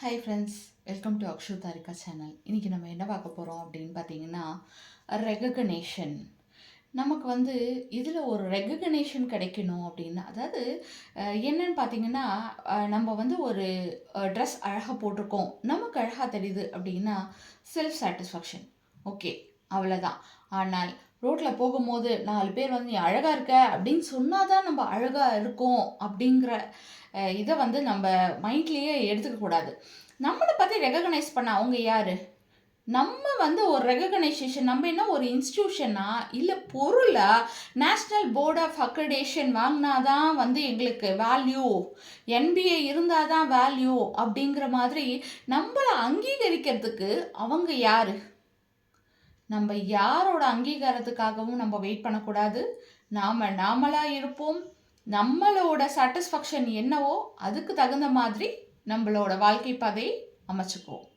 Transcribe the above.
Hi friends welcome to Akshu Tharika channel இன்றைக்கி நம்ம என்ன பார்க்க போகிறோம் அப்படின்னு பார்த்தீங்கன்னா ரெகக்னேஷன் நமக்கு வந்து இதில் ஒரு ரெகக்னேஷன் கிடைக்கணும் அப்படின்னா. அதாவது என்னன்னு பார்த்தீங்கன்னா நம்ம வந்து ஒரு ட்ரெஸ் அழகாக போட்டிருக்கோம். நமக்கு அழகாக தெரியுது அப்படின்னா செல்ஃப் சாட்டிஸ்ஃபேக்ஷன் ஓகே அவ்வளோதான் ஆனால் ரோட்டில் போகும்போது நாலு பேர் வந்து நீ அழகாக இருக்க அப்படின்னு சொன்னால் தான் நம்ம அழகாக இருக்கோம் அப்படிங்கிற இதை வந்து நம்ம மைண்ட்லேயே எடுத்துக்கக்கூடாது நம்மளை பற்றி ரெகக்னைஸ் பண்ண அவங்க யார்? நம்ம வந்து ஒரு ரெகக்னைசேஷன் நம்ம என்ன ஒரு இன்ஸ்டியூஷனா இல்லை பொருளா? நேஷ்னல் போர்ட் ஆஃப் அக்கடேஷன் வாங்கினா தான் வந்து எங்களுக்கு வேல்யூ என்பிஏ இருந்தால் தான் வேல்யூ அப்படிங்கிற மாதிரி நம்மளை அங்கீகரிக்கிறதுக்கு அவங்க யார்? நம்ம யாரோட அங்கீகாரத்துக்காகவும் நம்ம வெயிட் பண்ணக்கூடாது. நாம் நாமளாக இருப்போம். நம்மளோட சாட்டிஸ்ஃபேக்ஷன் என்னவோ அதுக்கு தகுந்த மாதிரி நம்மளோட வாழ்க்கை பாதையை அமைச்சுக்குவோம்.